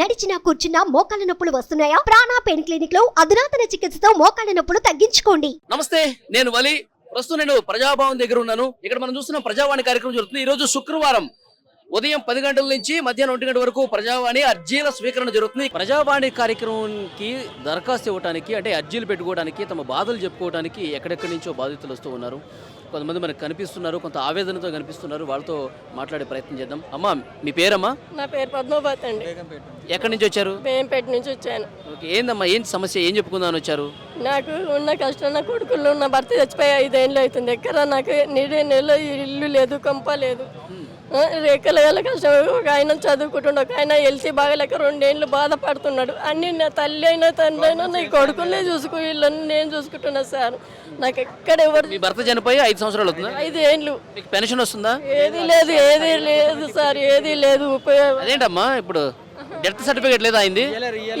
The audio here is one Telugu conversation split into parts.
నడిచినా కూర్చున్నా మోకాళ్ళ నొప్పులు వస్తున్నాయా? ప్రాణా పెయిన్ క్లినిక్లో అధునాతన చికిత్సతో మోకాళ్ళ నొప్పులు తగ్గించుకోండి. నమస్తే నేను వలి. ప్రస్తుతం నేను ప్రజాభవన్ దగ్గర ఉన్నాను. ఇక్కడ మనం చూస్తున్న ప్రజావాణి కార్యక్రమం జరుగుతుంది. ఈ రోజు శుక్రవారం. ఉదయం పది గంటల నుంచి మధ్యాహ్నం ఒంటి గంట వరకు ప్రజావాణి అర్జీల స్వీకరణ జరుగుతుంది. ప్రజావాణి కార్యక్రమానికి దరఖాస్తు ఇవ్వడానికి అంటే అర్జీలు పెట్టుకోవడానికి తమ బాధలు చెప్పుకోవడానికి ఎక్కడెక్కడి నుంచో బాధితులు వస్తూ ఉన్నారు. కొంతమంది మనకు కనిపిస్తున్నారు కొంత ఆవేదనతో కనిపిస్తున్నారు వాళ్ళతో మాట్లాడే ప్రయత్నం చేద్దాం. అమ్మా మీ పేరమ్మా? నా పేరు పద్మావతి అండి. ఎక్కడి నుంచి వచ్చారు? బేంపేట నుంచి వచ్చాను. ఓకే ఏందమ్మా ఏంటి సమస్య ఏం చెప్పుకుందామని వచ్చారు? నాకు ఉన్న కష్టం నా కొడుకులు నా భర్త చచ్చిపోయి ఐదేళ్ళు అవుతుంది. ఎక్కడ నాకు నీడే నెల ఇల్లు లేదు కొంప లేదు. రేఖల కష్టం ఒక ఆయన చదువుకుంటుండే ఒక ఆయన ఎల్సి బాగలేక రెండేళ్ళు బాధపడుతున్నాడు. అన్ని నా తల్లి అయినా తండ్రి అయినా నీ కొడుకులే చూసుకో వీళ్ళని నేను చూసుకుంటున్నా సార్. నాకు ఎక్కడ ఎవరు మీ భర్త చనిపోయి ఐదు సంవత్సరాలు అవుతుందా? ఐదేళ్ళు మీకు పెన్షన్ వస్తుందా? ఏది లేదు ఏది లేదు సార్ ఏది లేదు ఉపయోగం. అదేంటమ్మా ఇప్పుడు? డెత్ సర్టిఫికేట్ లేదా అయింది?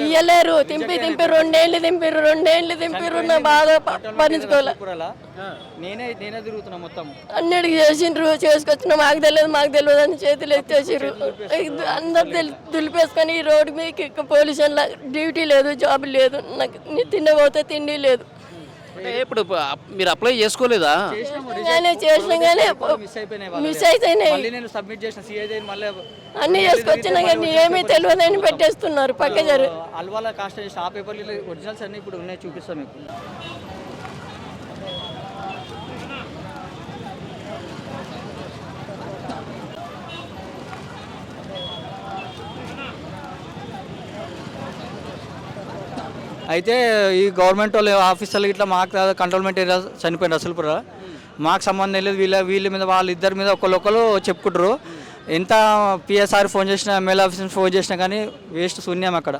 ఇయ్యలేరు తింపి తింపి రెండేళ్ళు దింపిర్రు రెండేళ్ళు దింపిర్రు నా బాధ ప- భరించుకోలే కూరలా నేనే నేనే తిరుగుతున్నా మొత్తం. అన్నిటికి చేసిండ్రు చేసుకొచ్చిన మాకు తెలియదు మాకు తెలియదు అని చేతులు ఎత్తేసిర్రు అందరు తెలి దులిపేసుకొని ఈ రోడ్డు మీకు పోలీసుల డ్యూటీ లేదు జాబ్ లేదు నాకు ని- తిండిపోతే తిండి లేదు. అంటే ఇప్పుడు మీరు అప్లై చేసుకోలేదా? కానీ చేసిన కానీ మిస్ అయిపోయినాయి మిస్ అయిపోయినాయి. మళ్ళీ నేను సబ్మిట్ చేసిన సిఐ మళ్ళీ అన్ని చేసుకొచ్చినా కానీ ఏమీ తెలియదని పెట్టేస్తున్నారు పక్క జరు అల్వాల కాస్ట్ చేసిన ఆ పేపర్లు ఒరిజినల్స్ అన్ని ఇప్పుడు ఉన్నాయి చూపిస్తాం మీకు. అయితే ఈ గవర్నమెంట్ వాళ్ళు ఆఫీసర్లు ఇట్లా మాకు కంట్రోల్మెంట్ ఏరియా చనిపోయింది అసలుపుర. మాకు సంబంధం లేదు వీళ్ళ వీళ్ళ మీద వాళ్ళ ఇద్దరి మీద ఒకళ్ళు చెప్పుకుంటారు ఎంత పిఎస్ఆర్ ఫోన్ చేసినా ఎమ్మెల్యే ఆఫీసర్ ఫోన్ చేసినా కానీ వేస్ట్ శూన్యం అక్కడ.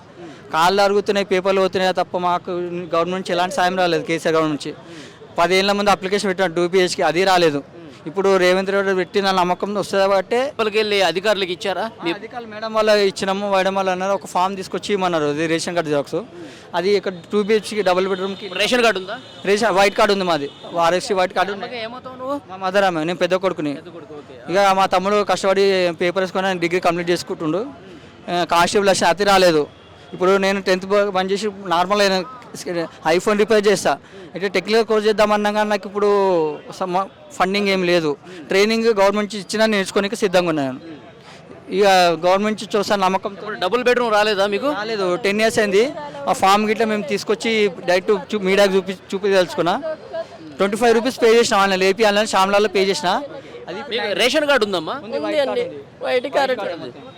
కాళ్ళు అరుగుతున్నాయి పేపర్లు పోతున్నాయి తప్ప మాకు గవర్నమెంట్ నుంచి ఎలాంటి సాయం రాలేదు కేసీఆర్ గవర్నమెంట్ నుంచి. పదేళ్ళ ముందు అప్లికేషన్ పెట్టాను డూపీహెచ్కి అది రాలేదు. ఇప్పుడు రేవంత్ రెడ్డి పెట్టిన నమ్మకం వస్తుంది కాబట్టి లోపలికి వెళ్ళి అధికారులకు ఇచ్చారా? మీ అధికారులు మేడం వాళ్ళ ఇచ్చినాము మేడం వాళ్ళు అన్నారు ఒక ఫామ్ తీసుకొచ్చి ఇమ్మన్నారు అది రేషన్ కార్డు జిరాక్స్ అది ఇక్కడ టూ బిహెచ్కి డబుల్ బెడ్రూమ్కి రేషన్ కార్డు ఉందా? రేషన్ వైట్ కార్డు ఉంది మాది. ఆర్ఎస్సీ వైట్ కార్డు ఉంది. ఏమవుతావు నువ్వు? మా మదర్ ఆమె నేను పెద్ద కొడుకుని. ఇక మా తమ్ముడు కష్టపడి పేపర్ వేసుకొని ఆయన డిగ్రీ కంప్లీట్ చేసుకుంటుండు. కానిస్టేబుల్ అతి రాలేదు. ఇప్పుడు నేను టెన్త్ బంద్ చేసి నార్మల్ ఐఫోన్ రిపేర్ చేస్తా. అయితే టెక్నికల్ కోర్స్ చేద్దామన్నా కానీ నాకు ఇప్పుడు ఫండింగ్ ఏం లేదు. ట్రైనింగ్ గవర్నమెంట్ ఇచ్చినా నేర్చుకోనికి సిద్ధంగా ఉన్నాను ఇక గవర్నమెంట్ చూసా నమ్మకంతో. ఇప్పుడు డబుల్ బెడ్రూమ్ రాలేదా మీకు? రాలేదు టెన్ ఇయర్స్ అయింది. ఆ ఫామ్ గిట్లా మేము తీసుకొచ్చి డైరెక్ట్ మీడియాకి చూపి చూపించదలుచుకున్నా ట్వంటీ ఫైవ్ రూపీస్ పే చేసిన ఆన్లైన్ ఏపీ ఆన్లైన్ శ్యామ్లాల్లో పే చేసిన. అది మీకు రేషన్ కార్డు ఉందమ్మా. ఉంది అండి. వైట్ కార్డు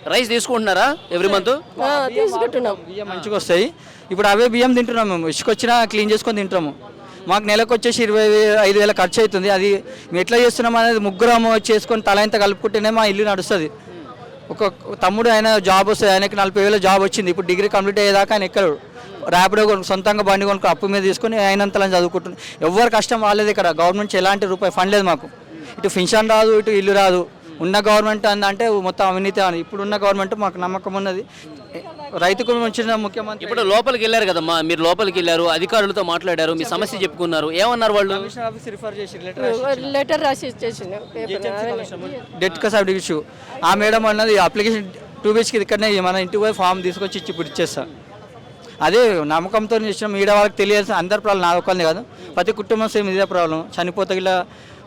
రైస్ తీసుకుంటున్నారా ఎవ్రీ మంత్ ఆ, తీసుకుంటున్నాం. బియ్యం మంచిగా వస్తాయి. ఇప్పుడు అవే బియ్యం తింటున్నాము మేము. ఇసుకొచ్చినా క్లీన్ చేసుకొని తింటాము మాకు నెలకు వచ్చేసి ఇరవై ఐదు వేల ఖర్చు అవుతుంది. అది మేము ఎట్లా చేస్తున్నాం అనేది ముగ్గురం చేసుకొని తల ఇంత కలుపుకుంటేనే మా ఇల్లు నడుస్తుంది. ఒక తమ్ముడు ఆయన జాబ్ వస్తుంది. ఆయనకి నలభై వేల జాబ్ వచ్చింది. ఇప్పుడు డిగ్రీ కంప్లీట్ అయ్యేదాకా ఆయన ఎక్కడు. ర్యాపిడో కొను సొంతంగా బండి కొనుక్కో అప్పు మీద తీసుకొని ఆయనంతలా చదువుకుంటున్నాం ఎవరు కష్టం వాళ్ళది ఇక్కడ. గవర్నమెంట్ ఎలాంటి రూపాయి ఫండ్ లేదు మాకు. ఇటు పెన్షన్ రాదు ఇటు ఇల్లు రాదు. ఉన్న గవర్నమెంట్ అంటే మొత్తం అవినీతి అని. ఇప్పుడు ఉన్న గవర్నమెంట్ మాకు నమ్మకం ఉన్నది. రైతుకు వచ్చిన ముఖ్యమంత్రి ఇప్పుడు లోపలికి వెళ్ళారు కదమ్మా మీరు లోపలికి వెళ్ళారు అధికారులతో మాట్లాడారు మీ సమస్య చెప్పుకున్నారు. ఏమన్నారు వాళ్ళు? కమిషనర్ ఆఫీస్ రిఫర్ చేసి లెటర్ లెటర్ రాసి ఇచ్చేసిండు డెట్ కసాబ్ ఇష్యూ ఆ మేడం అన్నది అప్లికేషన్ టూ బిహెచ్కి ఇక్కడనే మన ఇంటికి పోయి ఫామ్ తీసుకొచ్చి ఇచ్చి ఇప్పుడు ఇచ్చేస్తా. అదే నమ్మకంతో ఇచ్చిన మీడియా వాళ్ళకి తెలియాల్సిన అందరి ప్రాబ్లం నా ఒక్కరిని కాదు. ప్రతి కుటుంబం సేమ్ ఇదే ప్రాబ్లం. చనిపోతే ఇలా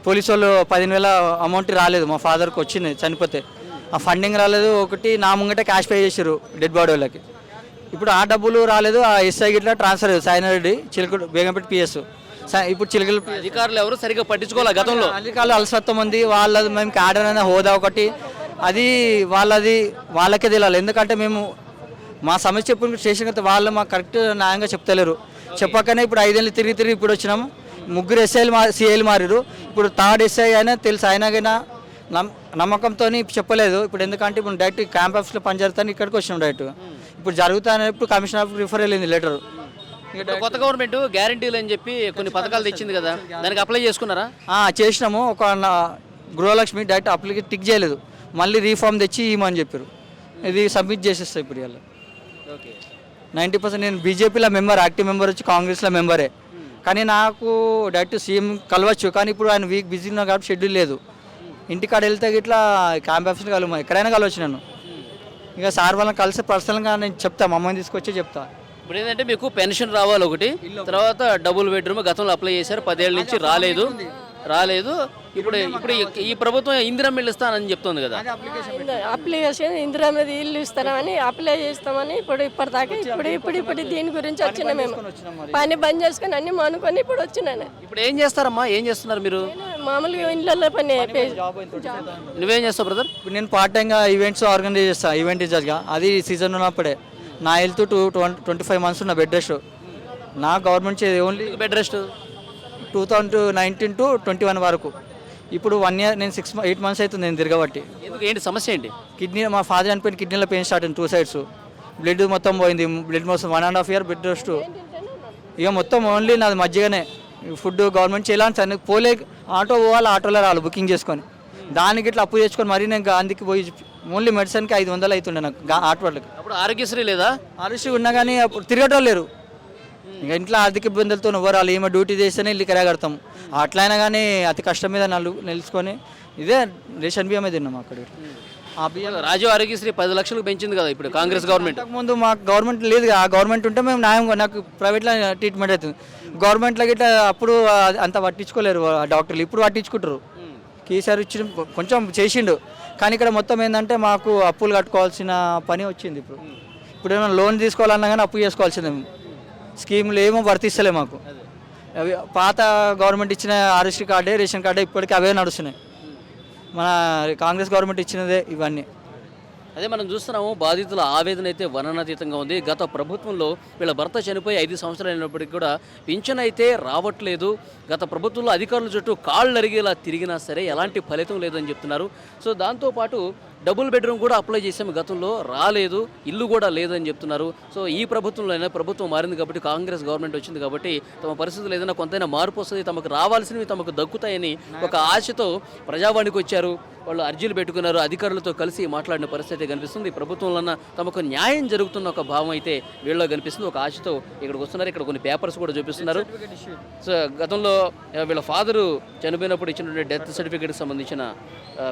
పోలీసు వాళ్ళు పదిహేను వేల అమౌంట్ రాలేదు. మా ఫాదర్కి వచ్చింది చనిపోతే. ఆ ఫండింగ్ రాలేదు ఒకటి నా ముంగట క్యాష్ పే చేసారు డెడ్ బాడీ వాళ్ళకి. ఇప్పుడు ఆ డబ్బులు రాలేదు ఆ ఎస్ఐ గిట్లా ట్రాన్స్ఫర్ సాయినారెడ్డి చిలకడు బేగంపేట పిఎస్ ఇప్పుడు చిలకలు అధికారులు ఎవరు సరిగ్గా పట్టించుకోవాలి గతంలో? అధికారులు అలసత్వం ఉంది వాళ్ళది మేము క్యాడర్ అనే హోదా ఒకటి. అది వాళ్ళది వాళ్ళకే తెలియాలి. ఎందుకంటే మేము మా సమస్య చెప్పిన స్టేషన్ వాళ్ళు మాకు కరెక్ట్ న్యాయంగా చెప్తలేరు. చెప్పకనే ఇప్పుడు ఐదేళ్ళు తిరిగి తిరిగి ఇప్పుడు వచ్చినాము. ముగ్గురు ఎస్ఐలు మా సిఐలు మారిరు ఇప్పుడు థర్డ్ ఎస్ఐ అయినా తెలుసు అయినాకైనా నమ్ నమ్మకంతో చెప్పలేదు. ఇప్పుడు ఎందుకంటే ఇప్పుడు డైరెక్ట్ క్యాంప్ ఆఫీస్లో పనిచేస్తాను ఇక్కడికి వచ్చినాం డైరెక్ట్. ఇప్పుడు జరుగుతానే ఇప్పుడు కమిషనర్ ఆఫ్ రిఫర్ వెళ్ళింది లెటర్. కొత్త గవర్నమెంట్ గ్యారంటీలు అని చెప్పి కొన్ని పథకాలు తెచ్చింది కదా దానికి అప్లై చేసుకున్నారా? చేసినాము. ఒక గృహలక్ష్మి డైరెక్ట్ అప్లికేషన్ టిక్ చేయలేదు. మళ్ళీ రీఫామ్ తెచ్చి ఇవ్వమని చెప్పారు ఇది సబ్మిట్ చేసేస్తా ఇప్పుడు ఇలా నైంటీ పర్సెంట్ నేను బీజేపీలో మెంబర్ యాక్టివ్ మెంబర్ వచ్చి కాంగ్రెస్లో మెంబరే. కానీ నాకు డైరెక్ట్ సీఎం కలవచ్చు కానీ ఇప్పుడు ఆయన వీక్ బిజీ ఉన్నా కాబట్టి షెడ్యూల్ లేదు. ఇంటికాడ వెళ్తే ఇట్లా క్యాంప్ ఆఫీస్లో కలవమా ఎక్కడైనా కలవచ్చు నన్ను. ఇక సార్ వాళ్ళని కలిసి పర్సనల్గా నేను చెప్తా మా అమ్మని తీసుకొచ్చి చెప్తా. ఇప్పుడు ఏంటంటే మీకు పెన్షన్ రావాలి ఒకటి తర్వాత డబుల్ బెడ్రూమ్ గతంలో అప్లై చేశారు పదేళ్ళ నుంచి రాలేదు. రాలేదు. ఇప్పుడు ఇప్పుడు ఈ- ప్రభుత్వం ఇందిరం ఇల్లు ఇస్తానని చెప్తుంది కదా. అప్లికేషన్ ఇందిరా మీద ఇల్లు ఇస్తామని అప్లై చేస్తామని ఇప్పుడు ఇప్పటిదాకా ఇప్పుడు ఇప్పుడు ఇప్పుడు దీని గురించి వచ్చిన మేము. పని బంద్ చేసుకొని అన్ని మానుకొని ఇప్పుడు వచ్చినాను. ఇప్పుడు ఏం చేస్తారమ్మా? ఏం చేస్తున్నారు మీరు? నేను మామూలుగా ఇళ్ళల్లో పని నువ్వేం చేస్తావు బ్రదర్ ఇప్పుడు నేను పార్ట్ టైంగా ఈవెంట్స్ ఆర్గనైజ్ చేస్తాను ఈవెంట్ టీచర్గా అది సీజన్ ఉన్నప్పుడే. నా health two twenty five months ఉన్న బెడ్ రెస్ట్ నా government only bed rest two thousand nineteen to twenty one వరకు. ఇప్పుడు వన్ ఇయర్ నేను సిక్స్ ఎయిట్ మంత్స్ అవుతుంది నేను తిరగబట్టి. ఎందుకు ఏంటి సమస్య ఏంటి? కిడ్నీ మా ఫాదర్ చనిపోయిన కిడ్నీలో పెయిన్ స్టార్ట్ అయింది టూ సైడ్స్. బ్లడ్ మొత్తం పోయింది బ్లడ్ మొత్తం one and half year bed rest. ఇక మొత్తం ఓన్లీ నాది మధ్యగానే ఫుడ్ గవర్నమెంట్ చేయాలని సరే పోలే ఆటో పోవాలి ఆటోలో రావాలి బుకింగ్ చేసుకొని. దానికి ఇట్లా అప్పు తెచ్చుకొని మరీ నేను గాంధీకి పోయి ఓన్లీ మెడిసిన్కి ఐదు వందలు అవుతుండే నాకు గా- హాస్పిటల్కి అప్పుడు ఆరోగ్యశ్రీ లేదా? ఆరుషి ఉన్నా కానీ అప్పుడు తిరగటం లేరు. ఇంకా ఇంట్లో ఆర్థిక ఇబ్బందులతో ఎవరు వాళ్ళు ఏమో డ్యూటీ చేస్తేనే ఇల్లు కిరాయి కడతాం అట్లయినా కానీ అతి కష్టం మీద నలు నిలుచుకొని ఇదే రేషన్ బియ్యమే తిన్నాం అక్కడ. ఆ బియ్యం రాజీవ్ ఆరోగ్యశ్రీ పది లక్షలకు పెంచింది కదా ఇప్పుడు కాంగ్రెస్ గవర్నమెంట్. ముందు మాకు గవర్నమెంట్ లేదు ఆ గవర్నమెంట్ ఉంటే మేము న్యాయం నాకు ప్రైవేట్లో ట్రీట్మెంట్ అవుతుంది. గవర్నమెంట్లో గిట్ట అప్పుడు అంత పట్టించుకోలేరు ఆ డాక్టర్లు ఇప్పుడు పట్టించుకుంటారు. కేసీఆర్ ఇచ్చిన కొంచెం చేసిండు. కానీ ఇక్కడ మొత్తం ఏంటంటే మాకు అప్పులు కట్టుకోవాల్సిన పని వచ్చింది ఇప్పుడు. ఇప్పుడు ఏమైనా లోన్ తీసుకోవాలన్నా కానీ అప్పు చేసుకోవాల్సిందే మేము. స్కీములు ఏమో వర్తిస్తలే మాకు. అవి పాత గవర్నమెంట్ ఇచ్చిన ఆర్ఎస్టీ కార్డే రేషన్ కార్డే ఇప్పటికీ అవే నడుస్తున్నాయి. మన కాంగ్రెస్ గవర్నమెంట్ ఇచ్చినదే ఇవన్నీ. అదే మనం చూస్తున్నాము బాధితుల ఆవేదన అయితే వర్ణనాతీతంగా ఉంది. గత ప్రభుత్వంలో వీళ్ళ భర్త చనిపోయి ఐదు సంవత్సరాలు అయినప్పటికీ కూడా పింఛన్ అయితే రావట్లేదు. గత ప్రభుత్వంలో అధికారుల చుట్టూ కాళ్ళు అరిగేలా తిరిగినా సరే ఎలాంటి ఫలితం లేదని చెప్తున్నారు. సో దాంతోపాటు డబుల్ బెడ్రూమ్ కూడా అప్లై చేసాము. గతంలో రాలేదు ఇల్లు కూడా లేదని చెప్తున్నారు. సో ఈ ప్రభుత్వంలో అయినా ప్రభుత్వం మారింది కాబట్టి కాంగ్రెస్ గవర్నమెంట్ వచ్చింది కాబట్టి తమ పరిస్థితులు ఏదైనా కొంతైనా మార్పు వస్తుంది తమకు రావాల్సినవి తమకు దక్కుతాయని ఒక ఆశతో ప్రజావాణికి వచ్చారు. వాళ్ళు అర్జీలు పెట్టుకున్నారు అధికారులతో కలిసి మాట్లాడిన పరిస్థితి కనిపిస్తుంది. ప్రభుత్వంలో తమకు న్యాయం జరుగుతున్న ఒక భావం అయితే వీళ్ళలో కనిపిస్తుంది. ఒక ఆశతో ఇక్కడికి వస్తున్నారు. ఇక్కడ కొన్ని పేపర్స్ కూడా చూపిస్తున్నారు. సో గతంలో వీళ్ళ ఫాదరు చనిపోయినప్పుడు ఇచ్చినటువంటి డెత్ సర్టిఫికేట్కి సంబంధించిన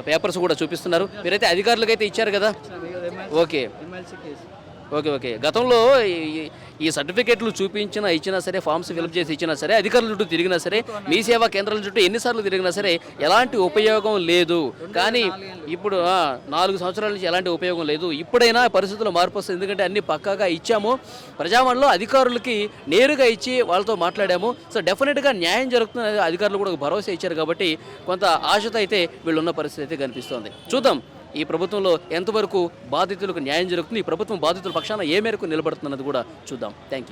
పేపర్స్ కూడా చూపిస్తున్నారు. మీరైతే అధికారులకైతే ఇచ్చారు కదా? ఓకే. Okay okay. గతంలో ఈ- సర్టిఫికేట్లు చూపించినా ఇచ్చినా సరే ఫామ్స్ ఫిల్అప్ చేసి ఇచ్చినా సరే అధికారుల చుట్టూ తిరిగినా సరే మీ సేవా కేంద్రాల చుట్టూ ఎన్నిసార్లు తిరిగినా సరే ఎలాంటి ఉపయోగం లేదు. కానీ ఇప్పుడు నాలుగు సంవత్సరాల నుంచి ఎలాంటి ఉపయోగం లేదు. ఇప్పుడైనా పరిస్థితుల్లో మార్పు వస్తుంది. ఎందుకంటే అన్ని పక్కాగా ఇచ్చాము. ప్రజావాణిలో అధికారులకి నేరుగా ఇచ్చి వాళ్ళతో మాట్లాడాము. సో డెఫినెట్గా న్యాయం జరుగుతున్న అధికారులు కూడా భరోసా ఇచ్చారు కాబట్టి కొంత ఆశతో అయితే వీళ్ళున్న పరిస్థితి అయితే కనిపిస్తోంది. చూద్దాం. ఈ ప్రభుత్వంలో ఎంతవరకు బాధితులకు న్యాయం జరుగుతుంది ఈ ప్రభుత్వం బాధితుల పక్షాన ఏ మేరకు నిలబడుతున్నది కూడా చూద్దాం. Thank you